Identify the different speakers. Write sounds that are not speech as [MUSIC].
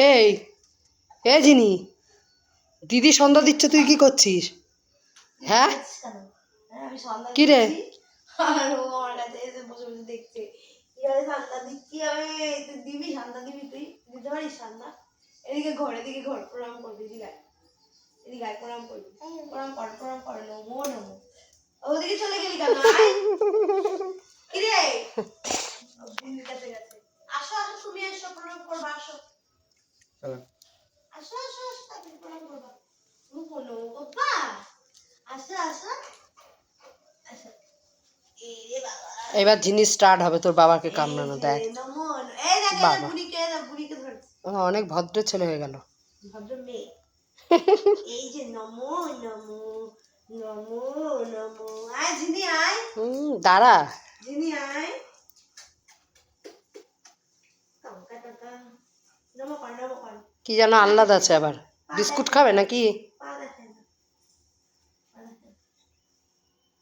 Speaker 1: এই এ জিনি দিদি সন্ধ্যা দিচ্ছে তুই কি করছিস হ্যাঁ কি রে?
Speaker 2: এদিকে ঘর এদিকে ঘর প্রণাম করবি এদিকে আয়। এদিকে আয়, প্রণাম করবি প্রণাম কর প্রণাম কর নমো নমো ওদিকে চলে গেলি কেন আসো আসো তুমি আসো প্রণাম করব আসো আসো আসো আসো প্রণাম করবা। আসো আসো।
Speaker 1: এবার জিনিস স্টার্ট হবে তোর বাবাকে কামড়ানো দেখ। বাবা। অনেক ভদ্র ছেলে হয়ে গেল।
Speaker 2: ভদ্র মেয়ে। [LAUGHS] এই যে নমো নমো নমো নমো আয় ঝিনি আয়।
Speaker 1: হুম দাঁড়া।
Speaker 2: আয় টঙ্কা টঙ্কা নমো কর নমো কর
Speaker 1: কি যেন আহ্লাদ আছে আবার। বিস্কুট খাবে নাকি?